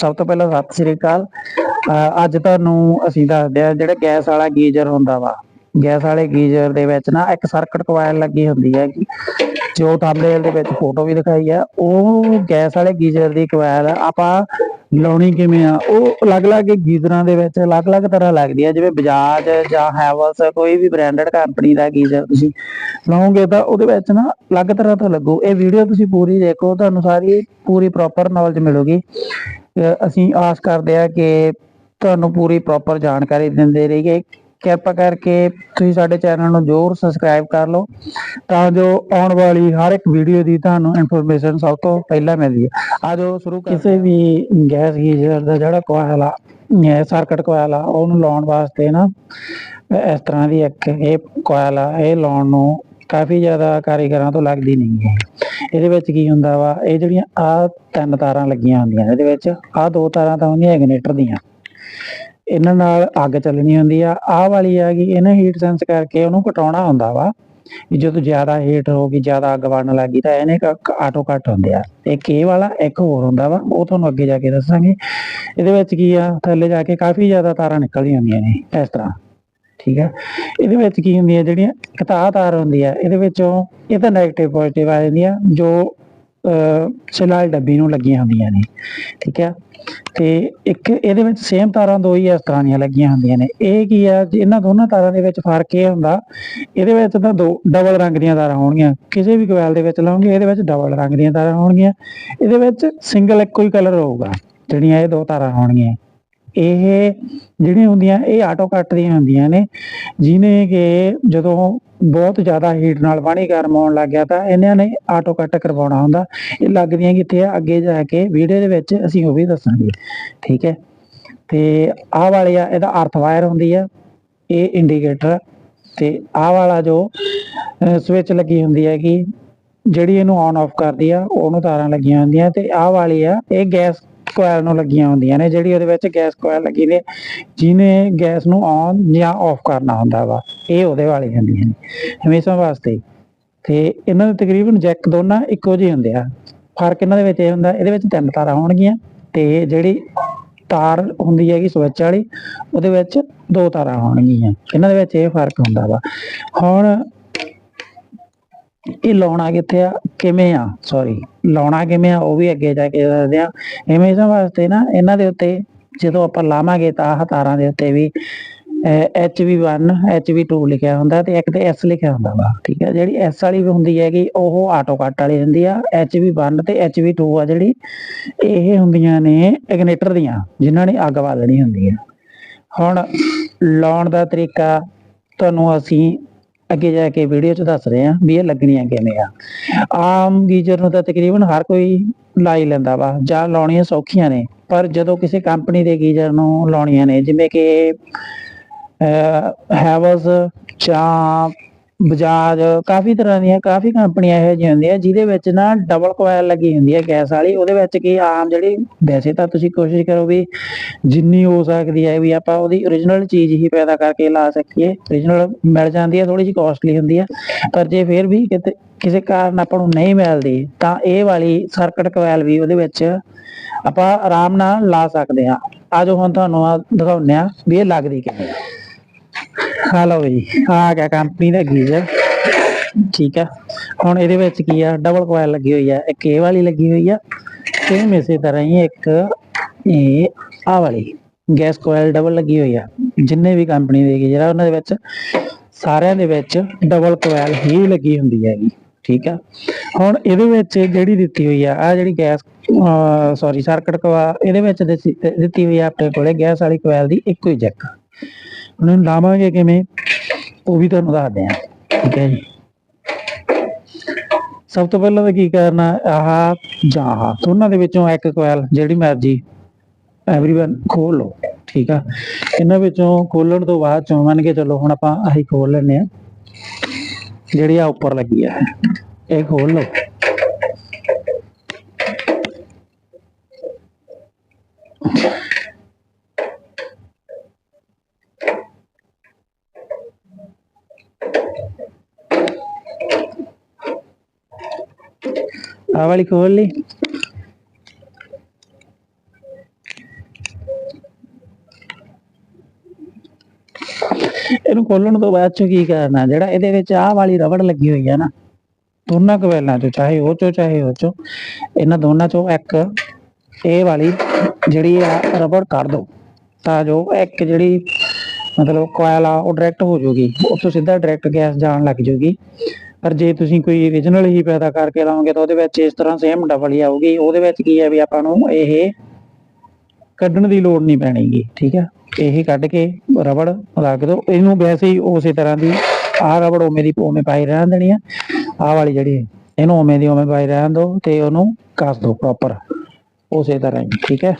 ਸਭ ਤੋਂ ਪਹਿਲਾਂ ਸਤਿ ਸ੍ਰੀ ਅਕਾਲ। ਅੱਜ ਤੁਹਾਨੂੰ ਅਸੀਂ ਦੱਸਦੇ ਆ ਜਿਹੜਾ ਗੈਸ ਵਾਲਾ ਗੀਜ਼ਰ ਹੁੰਦਾ ਵਾ, ਗੈਸ ਵਾਲੇ ਗੀਜ਼ਰ ਦੇ ਵਿੱਚ ਨਾ ਇੱਕ ਸਰਕਟ ਕੋਇਲ ਲੱਗੀ ਹੁੰਦੀ ਹੈ ਜੋ ਥੰਬਨੇਲ ਦੇ ਵਿੱਚ ਫੋਟੋ ਵੀ ਦਿਖਾਈ ਆ, ਉਹ ਗੈਸ ਵਾਲੇ ਗੀਜ਼ਰ ਦੀ ਕੋਇਲ ਆਪਾਂ ਲਾਉਣੀ ਕਿਵੇਂ ਆ? ਉਹ ਅਲੱਗ-ਅਲੱਗ ਗੀਜ਼ਰਾਂ ਦੇ ਵਿੱਚ ਅਲੱਗ-ਅਲੱਗ ਤਰ੍ਹਾਂ ਲੱਗਦੀ ਆ, ਜਿਵੇਂ ਬਜਾਜ ਜਾਂ ਹੈਵਲਸ, ਕੋਈ ਵੀ ਬ੍ਰਾਂਡਡ ਕੰਪਨੀ ਦਾ ਗੀਜ਼ਰ ਤੁਸੀਂ ਲਾਉਂਗੇ ਤਾਂ ਉਹਦੇ ਵਿੱਚ ਨਾ ਅਲੱਗ ਤਰ੍ਹਾਂ ਤੋਂ ਲੱਗੂ। ਇਹ ਵੀਡੀਓ ਤੁਸੀਂ ਪੂਰੀ ਦੇਖੋ, ਤੁਹਾਨੂੰ ਸਾਰੀ ਪੂਰੀ ਪ੍ਰੋਪਰ ਨੌਲੇਜ ਮਿਲੂਗੀ। ਅਸੀਂ ਆਸ ਕਰਦੇ ਆ ਕਿ ਤੁਹਾਨੂੰ ਪੂਰੀ ਪ੍ਰੋਪਰ ਜਾਣਕਾਰੀ ਦਿੰਦੇ ਰਹੀਏ। ਕਿਰਪਾ ਕਰਕੇ ਤੁਸੀਂ ਸਾਡੇ ਚੈਨਲ ਨੂੰ ਜ਼ਰੂਰ ਸਬਸਕ੍ਰਾਈਬ ਕਰ ਲਓ ਤਾਂ ਜੋ ਆਉਣ ਵਾਲੀ ਹਰ ਇੱਕ ਵੀਡੀਓ ਦੀ ਤੁਹਾਨੂੰ ਇਨਫੋਰਮੇਸ਼ਨ ਸਭ ਤੋਂ ਪਹਿਲਾਂ ਮਿਲਦੀ ਹੈ। ਆਜੋ ਸ਼ੁਰੂ ਕਰ ਕਿਸੇ ਵੀ ਗੈਸ ਗੀਜ਼ਰ ਦਾ ਜਿਹੜਾ ਕੋਇਲ ਆ ਸਰਕਟ ਕੋਇਲ ਆ ਉਹਨੂੰ ਲਾਉਣ ਵਾਸਤੇ ਨਾ ਇਸ ਤਰ੍ਹਾਂ ਦੀ ਇੱਕ ਇਹ ਕੋਇਲ ਆ ਇਹ ਲਾਉਣ ਨੂੰ ਕਾਫੀ ਜ਼ਿਆਦਾ ਕਾਰੀਗਰਾਂ ਤੋਂ ਲੱਗਦੀ ਨਹੀਂ ਹੈ। ਇਹਦੇ ਵਿੱਚ ਕੀ ਹੁੰਦਾ ਵਾ, ਇਹ ਜਿਹੜੀਆਂ ਆ ਤਿੰਨ ਤਾਰਾਂ ਲੱਗੀਆਂ ਹੁੰਦੀਆਂ ਨੇ, ਇਹਦੇ ਵਿੱਚ ਆ ਦੋ ਤਾਰਾਂ ਤਾਂ ਹੁੰਦੀਆਂ ਇਗਨੇਟਰ ਦੀਆਂ। ਇਹਨਾਂ ਨਾਲ ਅੱਗ ਚੱਲਣੀ ਹੁੰਦੀ ਆ। ਆਹ ਵਾਲੀ ਆ ਗਈ ਇਹਨੇ ਹੀਟ ਸੈਂਸ ਕਰਕੇ ਉਹਨੂੰ ਘਟਾਉਣਾ ਹੁੰਦਾ ਵਾ, ਵੀ ਜਦੋਂ ਜ਼ਿਆਦਾ ਹੀਟ ਹੋ ਗਈ, ਜ਼ਿਆਦਾ ਅੱਗ ਬਣਨ ਲੱਗੀ ਤਾਂ ਇਹਨੇ ਆਟੋ ਕੱਟ ਹੁੰਦੇ ਆ। ਇੱਕ ਇਹ ਵਾਲਾ, ਇੱਕ ਹੋਰ ਹੁੰਦਾ ਵਾ, ਉਹ ਤੁਹਾਨੂੰ ਅੱਗੇ ਜਾ ਕੇ ਦੱਸਾਂਗੇ। ਇਹਦੇ ਵਿੱਚ ਕੀ ਆ, ਥੱਲੇ ਜਾ ਕੇ ਕਾਫੀ ਜ਼ਿਆਦਾ ਤਾਰਾਂ ਨਿਕਲਦੀਆਂ ਹੁੰਦੀਆਂ ਨੇ, ਇਸ ਤਰ੍ਹਾਂ। ਠੀਕ ਹੈ ਇਹਦੇ ਵਿੱਚ ਕੀ ਹੁੰਦੀ ਹੈ ਜਿਹੜੀਆਂ ਕਤਾ ਤਾਰ ਹੁੰਦੀ ਹੈ ਇਹਦੇ ਵਿੱਚੋਂ ਇਹ ਤਾਂ 네ਗੇਟਿਵ ਪੋਜ਼ਿਟਿਵ ਆ ਜਾਂਦੀਆਂ, ਜੋ ਸਿਲਾਲ ਡੱਬੀ ਨੂੰ ਲੱਗੀਆਂ ਹੁੰਦੀਆਂ ਨੇ, ਠੀਕ ਹੈ ਤੇ ਇੱਕ ਇਹਦੇ ਵਿੱਚ ਸੇਮ ਤਾਰਾਂ ਦੋ ਹੀ ਇਸ ਤਰ੍ਹਾਂ ਦੀਆਂ ਲੱਗੀਆਂ ਹੁੰਦੀਆਂ ਨੇ। ਇਹ ਕੀ ਆ ਇਹਨਾਂ ਦੋਨਾਂ ਤਾਰਾਂ ਦੇ ਵਿੱਚ ਫ਼ਰਕ ਇਹ ਹੁੰਦਾ, ਇਹਦੇ ਵਿੱਚ ਤਾਂ ਦੋ ਡਬਲ ਰੰਗ ਦੀਆਂ ਤਾਰਾਂ ਹੋਣਗੀਆਂ। ਕਿਸੇ ਵੀ ਕੋਇਲ ਦੇ ਵਿੱਚ ਲਾਉਂਗੇ ਇਹਦੇ ਵਿੱਚ ਡਬਲ ਰੰਗ ਦੀਆਂ ਤਾਰਾਂ ਹੋਣਗੀਆਂ। ਇਹਦੇ ਵਿੱਚ ਸਿੰਗਲ ਇੱਕੋ ਹੀ ਕਲਰ ਹੋਊਗਾ, ਜਿਹੜੀਆਂ ਇਹ ਦੋ ਤਾਰਾਂ ਹੋਣਗੀਆਂ। ਇਹ ਜਿਹੜੀਆਂ ਹੁੰਦੀਆਂ, ਇਹ ਆਟੋ ਕੱਟ ਦੀਆਂ ਹੁੰਦੀਆਂ ਨੇ ਜਿਨੇ ਕਿ ਜਦੋਂ ਬਹੁਤ ਜ਼ਿਆਦਾ ਹੀਟ ਨਾਲ ਪਾਣੀ ਗਰਮ ਹੋਣ ਲੱਗ ਗਿਆ ਤਾਂ ਇਹਨਾਂ ਨੇ ਆਟੋ ਕੱਟ ਕਰਵਾਉਣਾ ਹੁੰਦਾ। ਇਹ ਲੱਗਦੀਆਂ ਕਿੱਥੇ ਆ? ਅੱਗੇ ਜਾ ਕੇ ਵੀਡੀਓ ਦੇ ਵਿੱਚ ਅਸੀਂ ਉਹ ਵੀ ਦੱਸਾਂਗੇ। ਠੀਕ ਹੈ? ਤੇ ਆਹ ਵਾਲੀ ਆ, ਇਹਦਾ ਅਰਥ ਵਾਇਰ ਹੁੰਦੀ ਆ, ਇਹ ਇੰਡੀਕੇਟਰ ਤੇ ਆਹ ਵਾਲਾ ਜੋ ਸਵਿਚ ਲੱਗੀ ਹੁੰਦੀ ਹੈ ਕਿ ਜਿਹੜੀ ਇਹਨੂੰ ਆਨ ਆਫ ਕਰਦੀ ਆ, ਉਹਨੂੰ ਤਾਰਾਂ ਲੱਗੀਆਂ ਹੁੰਦੀਆਂ। ਤੇ ਆਹ ਵਾਲੀ ਆ, ਇਹ ਗੈਸ ਕੋਇਲ ਨੂੰ ਲੱਗੀਆਂ ਹੁੰਦੀਆਂ ਨੇ, ਜਿਹੜੀ ਉਹਦੇ ਵਿੱਚ ਗੈਸ ਕੋਇਲ ਲੱਗੀ ਨੇ, ਜਿਹਨੇ ਗੈਸ ਨੂੰ ਆਨ ਜਾਂ ਆਫ ਕਰਨਾ ਹੁੰਦਾ ਵਾ, ਇਹ ਉਹਦੇ ਵਾਲੀ ਹੁੰਦੀਆਂ ਨੇ, ਹਮੇਸ਼ਾ ਵਾਸਤੇ। ਤੇ ਇਹਨਾਂ ਦੇ ਤਕਰੀਬਨ ਜੈਕ ਦੋਨਾਂ ਇੱਕੋ ਜਿਹੇ ਹੁੰਦੇ ਆ। ਫ਼ਰਕ ਇਹਨਾਂ ਦੇ ਵਿੱਚ ਇਹ ਹੁੰਦਾ, ਇਹਦੇ ਵਿੱਚ ਤਿੰਨ ਤਾਰਾਂ ਹੋਣਗੀਆਂ ਤੇ ਜਿਹੜੀ ਤਾਰ ਹੁੰਦੀ ਹੈਗੀ ਸਵਿਚ ਵਾਲੀ, ਉਹਦੇ ਵਿੱਚ ਦੋ ਤਾਰਾਂ ਹੋਣਗੀਆਂ। ਇਹਨਾਂ ਦੇ ਵਿੱਚ ਇਹ ਫ਼ਰਕ ਹੁੰਦਾ ਵਾ। ਹੁਣ ਇਹ ਲਾਉਣਾ ਕਿੱਥੇ ਆ? ਕਿਵੇਂ ਆ? ਸੌਰੀ ਲਾਉਣਾ ਕਿਵੇਂ ਆ? ਉਹ ਵੀ ਅੱਗੇ ਜਾ ਕੇ ਦੱਸਦੇ ਆ। ਹਮੇਸ਼ਾ ਵਾਸਤੇ ਨਾ ਇਹਨਾਂ ਦੇ ਉੱਤੇ ਜਦੋਂ ਆਪਾਂ ਲਾਵਾਂਗੇ ਤਾਂ ਆਹ ਤਾਰਾਂ ਦੇ ਉੱਤੇ ਵੀ HV1 HV2 ਲਿਖਿਆ ਹੁੰਦਾ ਤੇ ਇੱਕ ਤੇ S ਲਿਖਿਆ ਹੁੰਦਾ ਵਾ, ਠੀਕ ਹੈ ਜਿਹੜੀ S ਵਾਲੀ ਹੁੰਦੀ ਹੈਗੀ, ਉਹ ਆਟੋ ਕੱਟ ਵਾਲੀ ਹੁੰਦੀ ਆ। HV1 ਤੇ HV2 ਆ ਜਿਹੜੀ, ਇਹ ਹੁੰਦੀਆਂ ਨੇ ਇਗਨੇਟਰ ਦੀਆਂ, ਜਿਨ੍ਹਾਂ ਨੇ ਅੱਗ ਬਾਲਣੀ ਹੁੰਦੀ ਆ। ਹੁਣ ਲਾਉਣ ਦਾ ਤਰੀਕਾ ਤੁਹਾਨੂੰ ਅਸੀਂ ਅੱਗੇ ਜਾ ਕੇ ਵੀਡੀਓ 'ਚ ਦੱਸ ਰਹੇ ਆ ਵੀ ਇਹ ਲੱਗਣੀਆਂ ਕਿਵੇਂ ਆ। ਆਮ ਗੀਜ਼ਰ ਨੂੰ ਤਾਂ ਤਕਰੀਬਨ ਹਰ ਕੋਈ ਲਾਈ ਲੈਂਦਾ ਵਾ, ਜਾਂ ਲਾਉਣੀਆਂ ਸੌਖੀਆਂ ਨੇ, ਪਰ ਜਦੋਂ ਕਿਸੇ ਕੰਪਨੀ ਦੇ ਗੀਜ਼ਰ ਨੂੰ ਲਾਉਣੀਆਂ ਨੇ, ਜਿਵੇਂ ਕਿ ਹੈਵਲਸ ਜਾਂ ਬਜਾਜ, ਕਾਫੀ ਤਰ੍ਹਾਂ ਦੀਆਂ, ਕਾਫੀ ਕੰਪਨੀਆਂ ਇਹੋ ਜਿਹੀਆਂ ਹੁੰਦੀਆਂ ਜਿਹਦੇ ਵਿੱਚ ਨਾ ਡਬਲ ਕੋਇਲ ਲੱਗੀ ਹੁੰਦੀ ਹੈ ਗੈਸ ਵਾਲੀ। ਉਹਦੇ ਵਿੱਚ ਕੀ ਆਮ ਜਿਹੜੀ, ਵੈਸੇ ਤਾਂ ਤੁਸੀਂ ਕੋਸ਼ਿਸ਼ ਕਰੋ ਵੀ ਜਿੰਨੀ ਹੋ ਸਕਦੀ ਹੈ ਵੀ ਆਪਾਂ ਉਹਦੀ origignal ਚੀਜ਼ ਹੀ ਪੈਦਾ ਕਰਕੇ ਲਾ ਸਕੀਏ। origignal ਮਿਲ ਜਾਂਦੀ ਹੈ ਥੋੜੀ ਜਿਹੀ ਕਾਸਟਲੀ ਹੁੰਦੀ ਹੈ। ਪਰ ਜੇ ਫਿਰ ਵੀ ਕਿਤੇ, ਕਿਸੇ ਕਾਰਨ ਆਪਾਂ ਨੂੰ ਨਹੀਂ ਮਿਲਦੀ, ਤਾਂ ਇਹ ਵਾਲੀ ਸਰਕਟ ਕੋਇਲ ਵੀ ਉਹਦੇ ਵਿੱਚ ਆਪਾਂ ਆਰਾਮ ਨਾਲ ਲਾ ਸਕਦੇ ਹਾਂ। ਆਜੋ ਹੁਣ ਤੁਹਾਨੂੰ ਆ ਦਿਖਾਉਂਦੇ ਆ ਵੀ ਇਹ ਲੱਗਦੀ ਕਿਵੇਂ ਆ। ਆ ਲਓ ਜੀ। ਆ ਗਿਆ ਕੰਪਨੀ ਦਾ ਗੀਜ਼ਰ। ਠੀਕ ਆ। ਹੁਣ ਇਹਦੇ ਵਿੱਚ ਕੀ ਆ? ਡਬਲ ਕੋਇਲ ਲੱਗੀ ਹੋਈ ਆ। ਇੱਕ ਇਹ ਵਾਲੀ ਲੱਗੀ ਹੋਈ ਆ ਸੇਮ ਇਸੇ ਤਰ੍ਹਾਂ ਹੀ ਇੱਕ ਇਹ ਆ ਵਾਲੀ। ਗੈਸ ਕੋਇਲ ਡਬਲ ਲੱਗੀ ਹੋਈ ਆ। ਜਿੰਨੇ ਵੀ ਕੰਪਨੀ ਦੇ ਗੀਜ਼ਰ ਆ, ਉਹਨਾਂ ਦੇ ਵਿੱਚ ਸਾਰਿਆਂ ਦੇ ਵਿੱਚ ਡਬਲ ਕੋਇਲ ਹੀ ਲੱਗੀ ਹੁੰਦੀ ਹੈਗੀ ਠੀਕ ਆ। ਹੁਣ ਇਹਦੇ ਵਿੱਚ ਜਿਹੜੀ ਦਿੱਤੀ ਹੋਈ ਆ ਆ ਜਿਹੜੀ ਗੈਸ ਸੌਰੀ ਸਰਕਟ ਕੋਇਲ ਇਹਦੇ ਵਿੱਚ ਦਿੱਤੀ ਹੋਈ ਆ, ਆਪਣੇ ਕੋਲੇ ਗੈਸ ਵਾਲੀ ਕੋਇਲ ਦੀ ਇੱਕੋ ਹੀ ਜੈਕ ਉਹਨਾਂ ਨੂੰ ਲਾਵਾਂਗੇ ਕਿਵੇਂ ਉਹ ਵੀ ਤੁਹਾਨੂੰ ਦੱਸਦੇ ਆ ਠੀਕ ਹੈ ਜੀ ਸਭ ਤੋਂ ਪਹਿਲਾਂ ਤਾਂ ਕੀ ਕਰਨਾ ਆਹ ਜਾਂ ਆਹ ਦੋਨਾਂ ਦੇ ਵਿੱਚੋਂ ਇੱਕ ਕੋਇਲ ਜਿਹੜੀ ਮਰਜ਼ੀ एवरीवन ਖੋਲ ਲਓ ਠੀਕ ਆ ਇਹਨਾਂ ਵਿੱਚੋਂ ਖੋਲਣ ਤੋਂ ਬਾਅਦ ਚੋਂ ਮੰਨ ਕੇ ਚੱਲੋ ਹੁਣ ਆਪਾਂ ਆਹੀ ਖੋਲ ਲੈਨੇ ਆ ਜਿਹੜੀ ਆ ਉੱਪਰ ਲੱਗੀ ਆ ਇਹ ਖੋਲ ਲਓ ಅವಳಿಗೆ ಹೋಗ್ಲಿ ਇਹਨੂੰ ਖੋਲਣ ਤੋਂ ਬਾਅਦ ਚ ਕੀ ਕਰਨਾ ਜਿਹੜਾ ਇਹਦੇ ਵਿੱਚ ਆਹ ਵਾਲੀ ਰਬੜ ਲੱਗੀ ਹੋਈ ਹੈ ਨਾ ਦੋਨਾਂ ਕਵੈਲਾਂ ਚੋਂ ਚਾਹੇ ਉਹ ਚੋ ਚਾਹੇ ਉਹ ਚੋ ਇਹਨਾਂ ਦੋਨਾਂ ਚੋਂ ਇੱਕ ਇਹ ਵਾਲੀ ਜਿਹੜੀ ਆ ਰਬੜ ਕੱਢ ਦੋ ਤਾਂ ਜੋ ਇੱਕ ਜਿਹੜੀ ਮਤਲਬ ਕੋਇਲ ਆ ਉਹ ਡਾਇਰੈਕਟ ਹੋ ਜਾਊਗੀ ਉੱਥੋਂ ਸਿੱਧਾ ਡਾਇਰੈਕਟ ਗੈਸ ਜਾਣ ਲੱਗ ਜੂਗੀ ਪਰ ਜੇ ਤੁਸੀਂ ਕੋਈ origignal ਹੀ ਪੈਦਾ ਕਰਕੇ ਲਾਓਗੇ ਤਾਂ ਉਹਦੇ ਵਿੱਚ ਇਸ ਤਰ੍ਹਾਂ ਸੇਮ ਡਬਲ ਹੀ ਆਊਗੀ। ਉਹਦੇ ਵਿੱਚ ਕੀ ਹੈ ਵੀ ਆਪਾਂ ਨੂੰ ਇਹ ਕੱਢਣ ਦੀ ਲੋੜ ਨਹੀਂ ਪੈਣੀਗੀ, ਠੀਕ ਹੈ? ਇਹ ਕੱਢ ਕੇ ਰਬੜ ਲੱਗ ਦੋ। ਇਹਨੂੰ ਵੈਸੇ ਹੀ ਉਸੇ ਤਰ੍ਹਾਂ ਦੀ ਆਹ ਰਬੜ ਉਵੇਂ ਦੀ ਉਵੇਂ ਪਾਈ ਰਹਿਣ ਦੇਣੀ ਆ। ਆਹ ਵਾਲੀ ਜਿਹੜੀ ਇਹਨੂੰ ਉਵੇਂ ਦੀ ਉਵੇਂ ਪਾਈ ਰਹਿਣ ਦੋ ਤੇ ਉਹਨੂੰ ਕੱਸ ਦੋ ਪ੍ਰੋਪਰ ਉਸੇ ਤਰ੍ਹਾਂ ਹੀ, ਠੀਕ ਹੈ?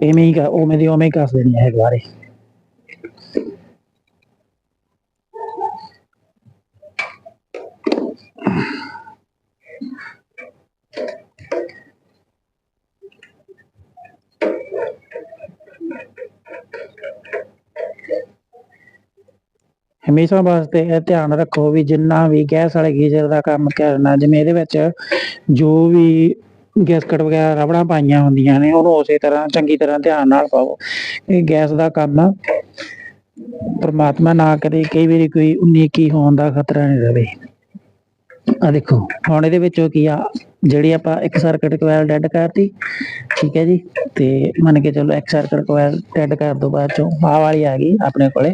ਇਵੇਂ ਹੀ ਕਰ ਉਵੇਂ ਦੀ ਉਵੇਂ ਹੀ ਕੱਸ ਦੇਣੀ ਹੈ ਦੁਬਾਰੇ ਹਮੇਸ਼ਾ ਵਾਸਤੇ ਇਹ ਧਿਆਨ ਰੱਖੋ ਵੀ ਜਿੰਨਾ ਵੀ ਗੈਸ ਵਾਲੇ ਗੀਜ਼ਰ ਦਾ ਕੰਮ ਕਰਨਾ, ਜਿਵੇਂ ਇਹਦੇ ਵਿੱਚ ਜੋ ਵੀ ਗੈਸਕਟ ਵਗੈਰਾ ਰਬੜਾਂ ਪਾਈਆਂ ਹੁੰਦੀਆਂ ਨੇ, ਉਹਨੂੰ ਉਸੇ ਤਰ੍ਹਾਂ, ਚੰਗੀ ਤਰ੍ਹਾਂ ਧਿਆਨ ਨਾਲ ਪਾਓ। ਇਹ ਗੈਸ ਦਾ ਕੰਮ ਆ। ਪਰਮਾਤਮਾ ਨਾ ਕਰੇ, ਕਈ ਵਾਰੀ ਕੋਈ 19 ਕੀ ਹੋਣ ਦਾ ਖਤਰਾ ਨਹੀਂ ਰਵੇ। ਆ ਦੇਖੋ, ਹੁਣ ਇਹਦੇ ਵਿੱਚੋਂ ਕੀ ਆ? ਜਿਹੜੀ ਆਪਾਂ ਇੱਕ ਸਰਕਟ ਕੋਇਲ ਡੈਡ ਕਰਤੀ, ਠੀਕ ਹੈ ਜੀ? ਤੇ ਮੰਨ ਕੇ ਚੱਲੋ ਇੱਕ ਸਰਕਟ ਕੋਇਲ ਡੈਡ ਕਰ ਦੋ ਬਾਅਦ ਚੋਂ ਆਹ ਵਾਲੀ ਆ ਗਈ ਆਪਣੇ ਕੋਲੇ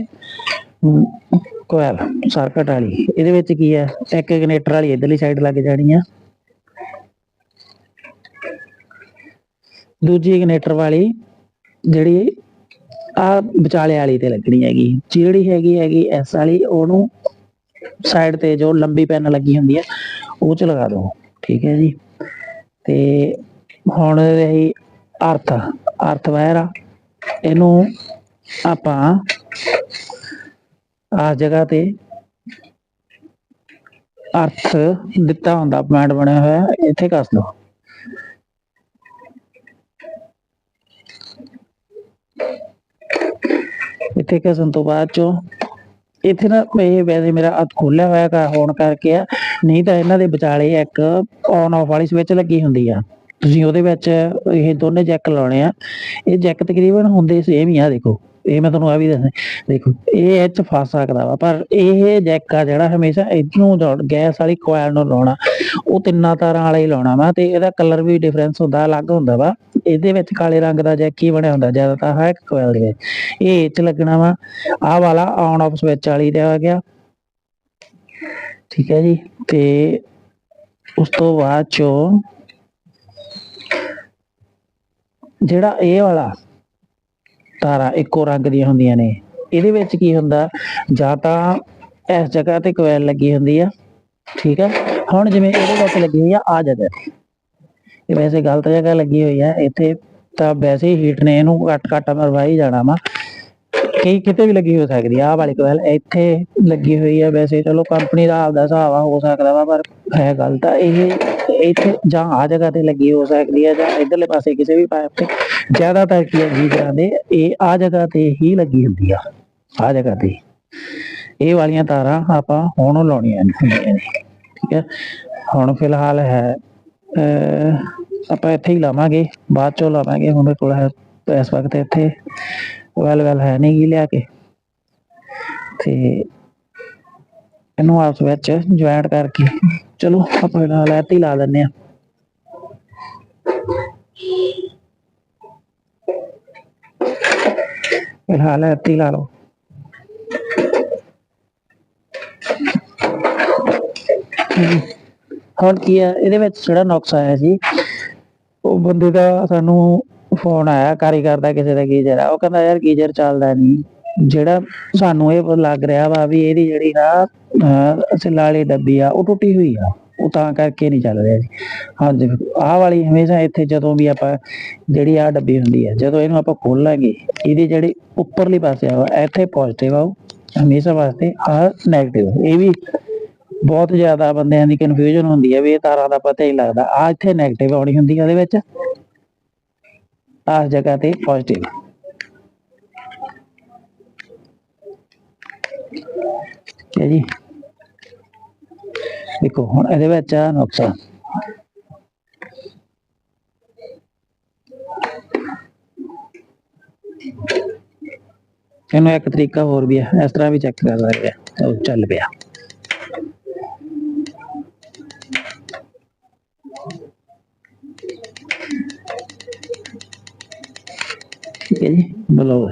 ਕੋਇਲ ਸਰਕਟ ਵਾਲੀ। ਇਹਦੇ ਵਿੱਚ ਕੀ ਹੈ ਇੱਕ ਜਨਰੇਟਰ ਵਾਲੀ ਇਧਰਲੀ ਸਾਈਡ ਲੱਗ ਜਾਣੀ ਆ। ਦੂਜੀ ਇਗਨੇਟਰ ਵਾਲੀ ਜਿਹੜੀ ਆ ਵਿਚਾਲੇ ਵਾਲੀ ਤੇ ਲੱਗਣੀ ਹੈਗੀ। ਜਿਹੜੀ ਹੈਗੀ ਹੈਗੀ ਐਸ ਵਾਲੀ, ਉਹਨੂੰ ਸਾਈਡ ਤੇ ਜੋ ਲੰਬੀ ਪੈਨ ਲੱਗੀ ਹੁੰਦੀ ਹੈ ਉਹ ਚ ਲਗਾ ਦਿਓ। ਠੀਕ ਹੈ ਜੀ। ਤੇ ਹੁਣ ਰਹੀ ਅਰਥ। ਅਰਥ ਵਾਇਰ ਆ। ਇਹਨੂੰ ਆਪਾਂ ਆ ਜਗ੍ਹਾ ਤੇ ਅਰਥ ਦਿੱਤਾ ਹੁੰਦਾ ਪੁਆਇੰਟ ਬਣਿਆ ਹੋਇਆ, ਇੱਥੇ ਕੱਸ ਦੋ ਇੱਥੇ ਕਸਣ ਤੋਂ ਬਾਅਦ ਚੋਂ ਇੱਥੇ ਨਾ ਇਹ ਵੈਸੇ ਮੇਰਾ ਹੱਥ ਖੋਲਿਆ ਹੋਇਆ ਕਾ ਹੋਣ ਕਰਕੇ ਆ। ਨਹੀਂ ਤਾਂ ਇਹਨਾਂ ਦੇ ਵਿਚਾਲੇ ਇੱਕ ਔਨ ਆਫ ਵਾਲੀ ਸਵਿਚ ਲੱਗੀ ਹੁੰਦੀ ਆ। ਤੁਸੀਂ ਉਹਦੇ ਵਿੱਚ ਇਹ ਦੋਨੇ ਜੈਕ ਲਾਉਣੇ ਆ। ਇਹ ਜੈਕ ਤਕਰੀਬਨ ਹੁੰਦੇ ਸੇਮ ਹੀ ਆ, ਦੇਖੋ। ਇਹ ਮੈਂ ਤੁਹਾਨੂੰ ਆ ਵੀ ਦੱਸਾਂ ਦੇਖੋ, ਇਹ ਇਹ ਚ ਫਸ ਸਕਦਾ ਵਾ, ਪਰ ਇਹ ਜੈਕ ਆ ਜਿਹੜਾ ਹਮੇਸ਼ਾ ਇਧਰੋਂ ਗੈਸ ਵਾਲੀ ਕੋਇਲ ਨੂੰ ਲਾਉਣਾ। ਉਹ ਤਿੰਨਾਂ ਤਾਰਾਂ ਵਾਲਾ ਹੀ ਲਾਉਣਾ ਵਾ ਤੇ ਇਹਦਾ ਕਲਰ ਵੀ ਡਿਫਰੈਂਸ ਹੁੰਦਾ, ਅਲੱਗ ਹੁੰਦਾ ਵਾ। ਇਹਦੇ ਵਿੱਚ ਕਾਲੇ ਰੰਗ ਦਾ ਜੈਕ ਬਣਿਆ ਹੁੰਦਾ, ਜ਼ਿਆਦਾਤਰ ਹਰ ਇੱਕ ਕੋਇਲ ਦੇ ਵਿੱਚ। ਇਹ ਚ ਲੱਗਣਾ ਵਾ। ਆਹ ਵਾਲਾ ਔਨ ਆਫ ਸਵਿਚ ਵਾਲੀ ਦਾ ਆ ਗਿਆ। ਠੀਕ ਹੈ ਜੀ। ਤੇ ਉਸ ਤੋਂ ਬਾਅਦ ਚੋਂ ਜਿਹੜਾ ਇਹ ਵਾਲਾ ਤਾਰਾਂ ਇੱਕੋ ਰੰਗ ਦੀਆਂ ਹੁੰਦੀਆਂ ਨੇ, ਇਹਦੇ ਵਿੱਚ ਕੀ ਹੁੰਦਾ? ਜਾਂ ਤਾਂ ਇਸ ਜਗ੍ਹਾ ਤੇ ਕੋਇਲ ਲੱਗੀ ਹੁੰਦੀ ਆ। ਠੀਕ ਹੈ। ਹੁਣ ਜਿਵੇਂ ਇਹਦੇ ਵਿੱਚ ਲੱਗੀ ਹੋਈ ਆ ਆ ਜਗ੍ਹਾ ਤੇ ਇਹ ਵੈਸੇ ਗਲਤ ਜਗ੍ਹਾ ਲੱਗੀ ਹੋਈ ਆ, ਇੱਥੇ ਤਾਂ ਵੈਸੇ ਹੀ ਹੀਟ ਨੇ, ਇਹਨੂੰ ਕੱਟ ਕੱਟ ਮਰਵਾਈ ਜਾਣਾ ਵਾ। ਕਈ ਕਿਤੇ ਵੀ ਲੱਗੀ ਹੋ ਸਕਦੀ ਆ ਵਾਲੀ ਕੋਇਲ ਇੱਥੇ ਲੱਗੀ ਹੋਈ ਆ, ਵੈਸੇ ਚਲੋ ਕੰਪਨੀ ਦਾ ਆਪਦਾ ਹਿਸਾਬ ਆ, ਹੋ ਸਕਦਾ ਵਾ, ਪਰ ਹੈ ਗੱਲ ਤਾਂ ਇਹ ਇੱਥੇ ਜਾਂ ਆ ਜਗ੍ਹਾ ਤੇ ਲੱਗੀ ਹੋ ਸਕਦੀ ਹੈ ਜਾਂ ਇਧਰਲੇ ਪਾਸੇ ਕਿਸੇ ਵੀ ਪਾਈਪ ਤੇ ਜ਼ਿਆਦਾਤਰ ਕੀ ਹੈ ਗੀਜ਼ਰਾਂ ਦੇ, ਇਹ ਆ ਜਗ੍ਹਾ ਤੇ ਹੀ ਲੱਗੀ ਹੁੰਦੀ ਆ ਆ ਜਗ੍ਹਾ ਤੇ। ਇਹ ਵਾਲੀਆਂ ਤਾਰਾਂ ਆਪਾਂ ਹੁਣ ਲਾਉਣੀਆਂ ਨੇ। ਠੀਕ ਹੈ। ਹੁਣ ਫਿਲਹਾਲ ਹੈ ਆਪਾਂ ਇੱਥੇ ਹੀ ਲਾਵਾਂਗੇ, ਬਾਅਦ ਚੋਂ ਲਾਵਾਂਗੇ, ਹੁਣ ਮੇਰੇ ਕੋਲ ਹੈ ਇਸ ਵਕਤ ਇੱਥੇ। ਵੈਲ ਵੈਲ ਹੈ ਨਹੀਂ ਲਿਆ ਕੇ। ਤੇ ਇਹਨੂੰ ਆਪਸ ਵਿੱਚ ਜੁਆਇੰਟ ਕਰਕੇ। ਚਲੋ, ਆਪਾਂ ਫਿਲਹਾਲ ਇੱਥੇ ਹੀ ਲਾ ਦਿੰਨੇ ਆ ਫਿਲਹਾਲ ਇੱਥੇ ਹੀ ਲਾ ਲਓ। ਹੁਣ ਕੀ ਆ, ਇਹਦੇ ਵਿੱਚ ਜਿਹੜਾ ਨੁਕਸ ਆਇਆ ਸੀ, ਉਹ ਬੰਦੇ ਦਾ ਸਾਨੂੰ ਫੋਨ ਆਇਆ, ਕਾਰੀਗਰ ਦਾ ਕਿਸੇ ਦਾ ਗੀਜ਼ਰ ਆ ਉਹ ਕਹਿੰਦਾ ਯਾਰ ਗੀਜ਼ਰ ਚੱਲਦਾ ਨਹੀਂ ਜਿਹੜਾ ਸਾਨੂੰ ਇਹ ਲੱਗ ਰਿਹਾ ਵਾ ਵੀ ਇਹਦੀ ਜਿਹੜੀ ਨਾ, ਅਹ ਸਿੱਲਾ ਆ, ਉਹ ਟੁੱਟੀ ਹੋਈ ਆ, ਉਹ ਤਾਂ ਕਰਕੇ ਨਹੀਂ ਚੱਲ ਰਿਹਾ ਜੀ ਹਾਂ ਦੇਖੋ ਆਹ ਵਾਲੀ ਹਮੇਸ਼ਾ ਇੱਥੇ ਜਦੋਂ ਵੀ ਆਪਾਂ ਜਿਹੜੀ ਆ ਡੱਬੀ ਹੁੰਦੀ ਹੈ ਜਦੋਂ ਇਹਨੂੰ ਆਪਾਂ ਖੋਲਾਂਗੇ, ਇਹਦੀ ਜਿਹੜੀ ਉੱਪਰਲੀ ਪਾਸੇ ਆ ਇੱਥੇ ਪੋਜ਼ਿਟਿਵ ਆ ਉਹ, ਹਮੇਸ਼ਾ ਵਾਸਤੇ ਆ। ਨੈਗੇਟਿਵ ਇਹ ਵੀ ਬਹੁਤ ਜ਼ਿਆਦਾ ਬੰਦਿਆਂ ਦੀ ਕਨਫਿਊਜ਼ਨ ਹੁੰਦੀ ਹੈ ਵੀ ਇਹ ਤਾਰਾਂ ਦਾ ਪਤਾ ਹੀ ਲੱਗਦਾ। ਆ ਇੱਥੇ ਨੈਗੇਟਿਵ ਆਉਣੀ ਹੁੰਦੀ ਹੈ ਉਹਦੇ ਵਿੱਚ। ਆ ਜਗ੍ਹਾ ਤੇ ਪੋਜ਼ਿਟਿਵ ਹੈ ਜੀ। ਦੇਖੋ, ਹੁਣ ਇਹਦੇ ਵਿੱਚ ਆ ਨੁਕਸਾ ਇਹਨੂੰ ਇੱਕ ਤਰੀਕਾ ਹੋਰ ਵੀ ਹੈ ਇਸ ਤਰ੍ਹਾਂ ਵੀ ਚੈੱਕ ਕਰ ਸਕਦੇ ਆ। ਉਹ ਚੱਲ ਪਿਆ। ਠੀਕ ਹੈ ਜੀ ਬਲੋ